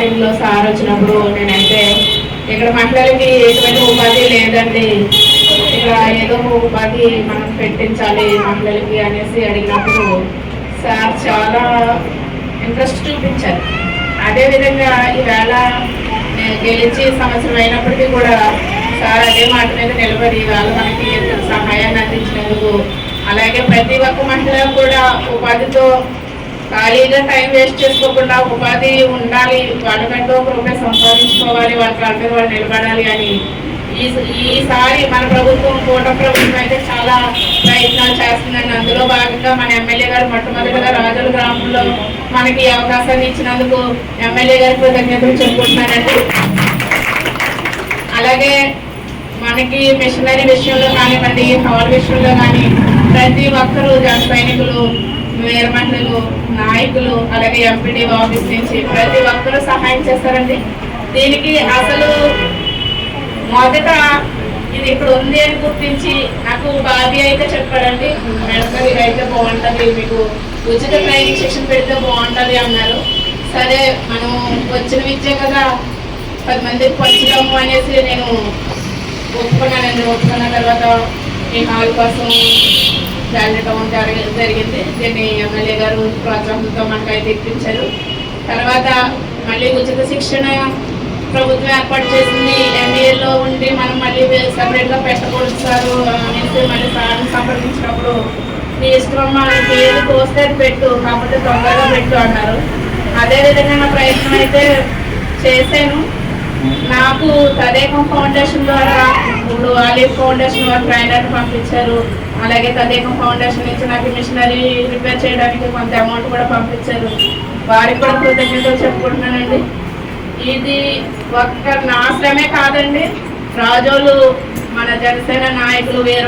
టైంలో సార్ వచ్చినప్పుడు నేనైతే ఇక్కడ మహిళలకి ఎటువంటి ఉపాధి లేదండి. ఇక్కడ ఏదో ఉపాధి మనం పెట్టించాలి మహిళలకి అనేసి అడిగినప్పుడు సార్ చాలా ఇంట్రెస్ట్ చూపించారు. అదేవిధంగా ఈవేళ గెలిచి సంవత్సరం అయినప్పటికీ కూడా సార్ అదే మాట మీద నిలబడి ఈవేళ మనకి సహాయాన్ని అందించినందుకు అలాగే ప్రతి ఒక్క మహిళ కూడా ఉపాధితో ఖాళీగా టైం వేస్ట్ చేసుకోకుండా ఉపాధి ఉండాలి. వాళ్ళకంటూ ఒక రూపాయి సంపాదించుకోవాలి. వాళ్ళ కాళ్ళ వాళ్ళు నిలబడాలి అని. ఈ ఈసారి మన ప్రభుత్వం కూట ప్రభుత్వం అయితే చాలా ప్రయత్నాలు చేస్తుందండి. అందులో భాగంగా మన ఎమ్మెల్యే గారు మొట్టమొదటిగా రాజుల గ్రామంలో మనకి అవకాశాన్ని ఇచ్చినందుకు ఎమ్మెల్యే గారి కృతజ్ఞతలు చెప్పుకుంటున్నానండి. అలాగే మనకి మిషనరీ విషయంలో కానివ్వండి హాల్ విషయంలో కానీ ప్రతి ఒక్కరూ జన సైనికులు వీర నాయకులు అలాగే ఎంపీడీ ఆఫీస్ నుంచి ప్రతి ఒక్కరూ సహాయం చేస్తారండి. దీనికి అసలు మొదట ఇది ఇక్కడ ఉంది అని గుర్తించి నాకు బాబీ అయితే చెప్పాడండి మేడం ఇది అయితే బాగుంటుంది మీకు ఉచిత ట్రైనింగ్ సెక్షన్ పెడితే బాగుంటుంది అన్నారు. సరే మనం వచ్చిన విద్య కదా పది మందికి పంచుదాము అనేసి నేను ఒప్పుకున్నానండి. ఒప్పుకున్న తర్వాత ఈ హాల్ కోసం వెళ్ళటం జరిగి జరిగింది? దీన్ని ఎమ్మెల్యే గారు ప్రోత్సాహంతో మనకైతే ఇప్పించారు. తర్వాత మళ్ళీ ఉచిత శిక్షణ ప్రభుత్వం ఏర్పాటు చేసింది. ఎంబీఏలో ఉండి మనం మళ్ళీ సపరేట్గా పెట్టకూడదు సార్ అనేసి మళ్ళీ సార్ని సంప్రదించినప్పుడు నీ ఇష్టం అమ్మా ఏది తోస్తే పెట్టు కాకపోతే తొందరగా పెట్టు అన్నారు. అదేవిధంగా నా ప్రయత్నం అయితే చేశాను. నాకు తదేకం ఫౌండేషన్ ద్వారా ఇప్పుడు ఆలివ్ ఫౌండేషన్ వారు ట్రైనర్ పంపించారు. అలాగే తదేకం ఫౌండేషన్ నుంచి నాకు మిషనరీ రిపేర్ చేయడానికి కొంత అమౌంట్ కూడా పంపించారు. వారికి కూడా కృతజ్ఞతలు చెప్పుకుంటున్నానండి. ఇది ఒక్క నా శ్రమే కాదండి. రాజోలు మన జనసేన నాయకులు వీర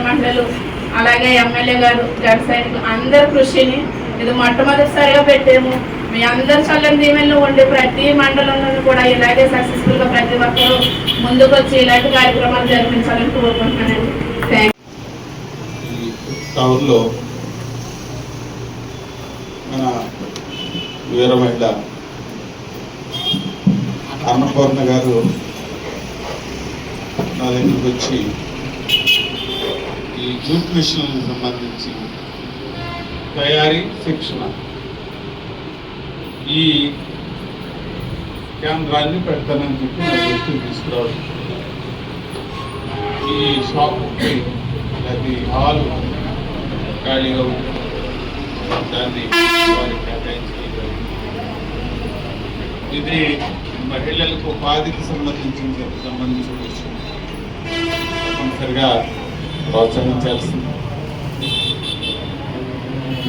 అలాగే ఎమ్మెల్యే గారు జనసైనికులు అందరి కృషిని ఇది మొట్టమొదటిసారిగా పెట్టాము. మీ అందరి చల్లని దీవెనలు ఉండి ప్రతి మండలంలోనూ కూడా ఇలాగే సక్సెస్ఫుల్గా ప్రతి ఒక్కరూ ముందుకొచ్చి ఇలాంటి కార్యక్రమాలు జరిపించాలని కోరుకుంటున్నానండి. థ్యాంక్ టౌన్లో మన వీర అన్నపూర్ణ గారు నా దగ్గరికి వచ్చి ఈ జూట్ మిషన్లకు సంబంధించి తయారీ శిక్షణ ఈ కేంద్రాన్ని పెడతానని చెప్పి నా దృష్టికి తీసుకురావడం ఈ షాప్కి అది హాల్ ఖాళీగా దాన్ని వారికి కేటాయించడం ఇది మహిళలకు ఉపాధికి సంబంధించిన సంబంధించిన విషయం తప్పనిసరిగా ప్రోత్సహించాల్సింది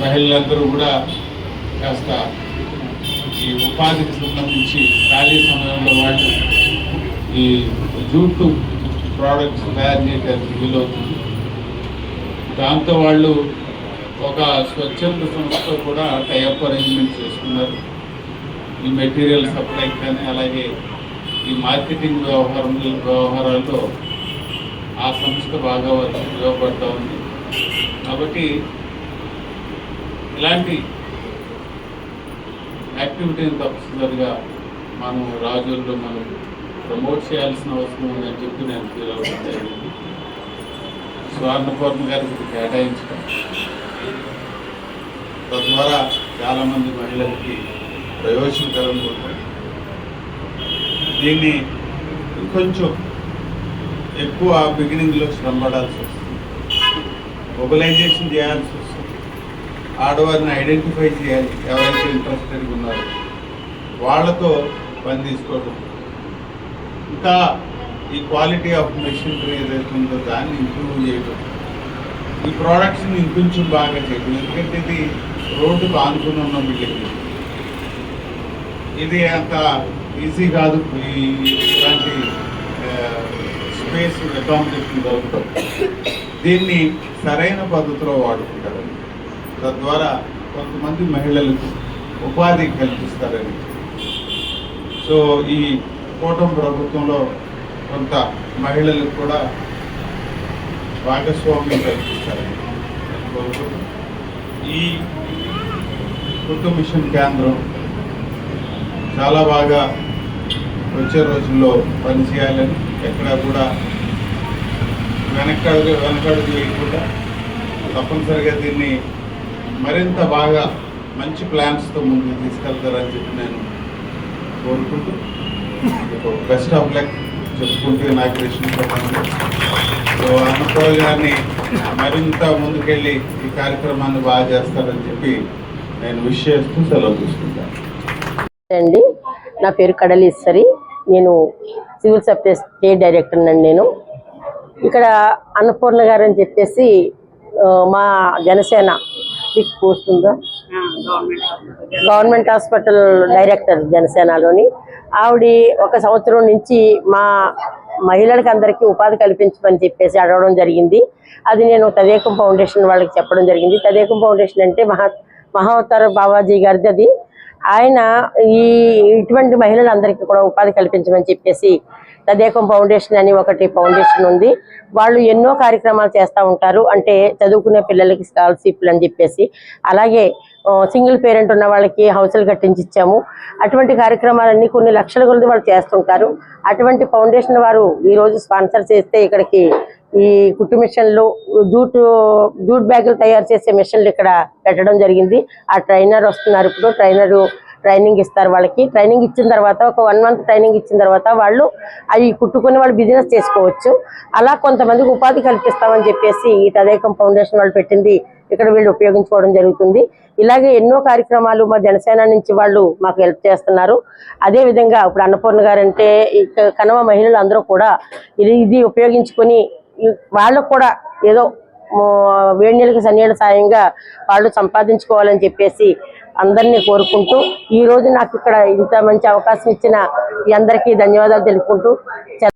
మహిళలందరూ కూడా కాస్త ఈ ఉపాధికి సంబంధించి ఖాళీ సమయంలో వాళ్ళు ఈ జూటు ప్రోడక్ట్స్ తయారు చేయడానికి వీలవుతుంది. దాంతో వాళ్ళు ఒక స్వచ్ఛంద సంస్థ కూడా టైఅప్ అరేంజ్మెంట్ చేసుకున్నారు. ఈ మెటీరియల్ సప్లై కానీ అలాగే ఈ మార్కెటింగ్ వ్యవహారం వ్యవహారాల్లో ఆ సంస్థ బాగా వారికి ఉపయోగపడుతూ ఉంది. కాబట్టి ఇలాంటి యాక్టివిటీని తప్పనిసరిగా మనం రాజుల్లో మనం ప్రమోట్ చేయాల్సిన అవసరం ఉందని చెప్పి నేను ఫీల్ అవ్వడం స్వర్ణపూర్ణ గారికి కేటాయించడం. తద్వారా చాలామంది మహిళలకి ప్రయోజనకరం ఉంటుంది దీన్ని కొంచెం ఎక్కువ బిగినింగ్లో శ్రమ పడాల్సి వస్తుంది. మొబిలైజేషన్ చేయాల్సి వస్తుంది. ఆడవారిని ఐడెంటిఫై చేయాలి ఎవరైతే ఇంట్రెస్టెడ్ ఉన్నారో. వాళ్ళతో పని తీసుకోవడం. ఇంకా ఈ క్వాలిటీ ఆఫ్ మెషినరీ ఏదైతే ఉందో దాన్ని ఇంప్రూవ్ చేయడం. ఈ ప్రోడక్ట్స్ని ఇంకొంచెం బాగా చేయండి ఎందుకంటే ఇది రోడ్డుకు ఆనుకుని ఉన్న బిల్డింగ్ ఇది అంత ఈజీ కాదు. ఈ ఇలాంటి స్పేస్ అకామిడేషన్ దొరకడం దీన్ని సరైన పద్ధతిలో వాడుకుంటారు. తద్వారా కొంతమంది మహిళలకు ఉపాధి కల్పిస్తారని. సో ఈ కూటమి ప్రభుత్వంలో కొంత మహిళలకు కూడా భాగస్వామ్యం కల్పిస్తారని ఈ కుటుంబ మిషన్ కేంద్రం చాలా బాగా వచ్చే రోజుల్లో పనిచేయాలని ఎక్కడ కూడా వెనకడు వెనకడుగు వేయకుండా తప్పనిసరిగా దీన్ని మరింత బాగా మంచి ప్లాన్స్తో ముందుకు తీసుకెళ్తారని చెప్పి నేను కోరుకుంటూ బెస్ట్ ఆఫ్ లక్ చెప్పుకుంటూ ఇనాగ్రేషన్ సో అన్నపూర్ణ గారిని మరింత ముందుకెళ్ళి ఈ కార్యక్రమాన్ని బాగా చేస్తారని చెప్పి నేను విష్ చేస్తూ సెలవు తీసుకుంటాను. అండి నా పేరు కడలీశ్వరి. నేను సివిల్ సప్లై స్టేట్ డైరెక్టర్ అండి నేను. ఇక్కడ అన్నపూర్ణ గారు అని చెప్పేసి మా జనసేన మీకు పోస్ట్ ఉందా? గవర్నమెంట్ హాస్పిటల్ డైరెక్టర్ జనసేనలోని. ఆవిడ ఒక సంవత్సరం నుంచి మా మహిళలకు అందరికీ ఉపాధి కల్పించమని చెప్పేసి అడగడం జరిగింది. అది నేను తదేకం ఫౌండేషన్ వాళ్ళకి చెప్పడం జరిగింది. తదేకం ఫౌండేషన్ అంటే మహా మహావతార బాబాజీ గారిది అది. ఆయన ఈ ఇటువంటి మహిళలందరికీ కూడా ఉపాధి కల్పించమని చెప్పేసి తదేకం ఫౌండేషన్ అని ఒకటి ఫౌండేషన్ ఉంది. వాళ్ళు ఎన్నో కార్యక్రమాలు చేస్తూ ఉంటారు. అంటే చదువుకునే పిల్లలకి స్కాలర్షిప్లు అని చెప్పేసి. అలాగే సింగిల్ పేరెంట్ ఉన్న వాళ్ళకి హౌసులు కట్టించి ఇచ్చాము అటువంటి కార్యక్రమాలన్నీ కొన్ని లక్షల కొలది వాళ్ళు చేస్తుంటారు. అటువంటి ఫౌండేషన్ వారు ఈ రోజు స్పాన్సర్ చేస్తే ఇక్కడికి ఈ కుట్టు మిషన్లు జూట్ జూట్ బ్యాగులు తయారు చేసే మిషన్లు ఇక్కడ పెట్టడం జరిగింది. ఆ ట్రైనర్ వస్తున్నారు ఇప్పుడు. ట్రైనర్ ట్రైనింగ్ ఇస్తారు వాళ్ళకి. ట్రైనింగ్ ఇచ్చిన తర్వాత ఒక వన్ మంత్ ట్రైనింగ్ ఇచ్చిన తర్వాత వాళ్ళు అవి కుట్టుకుని వాళ్ళు బిజినెస్ చేసుకోవచ్చు. అలా కొంతమందికి ఉపాధి కల్పిస్తామని చెప్పేసి ఈ తదేకం ఫౌండేషన్ వాళ్ళు పెట్టింది. ఇక్కడ వీళ్ళు ఉపయోగించుకోవడం జరుగుతుంది. ఇలాగే ఎన్నో కార్యక్రమాలు మా జనసేన నుంచి వాళ్ళు మాకు హెల్ప్ చేస్తున్నారు. అదే విధంగా ఇప్పుడు అన్నపూర్ణ గారు అంటే కనవ మహిళలు అందరూ కూడా ఇది ఇది ఉపయోగించుకొని వాళ్ళకు కూడా ఏదో వేడి నీళ్ళకి సన్నీళ్ళ సాయంగా వాళ్ళు సంపాదించుకోవాలని చెప్పేసి అందరినీ కోరుకుంటూ ఈ రోజు నాకు ఇక్కడ ఇంత మంచి అవకాశం ఇచ్చిన అందరికీ ధన్యవాదాలు తెలుపుకుంటూ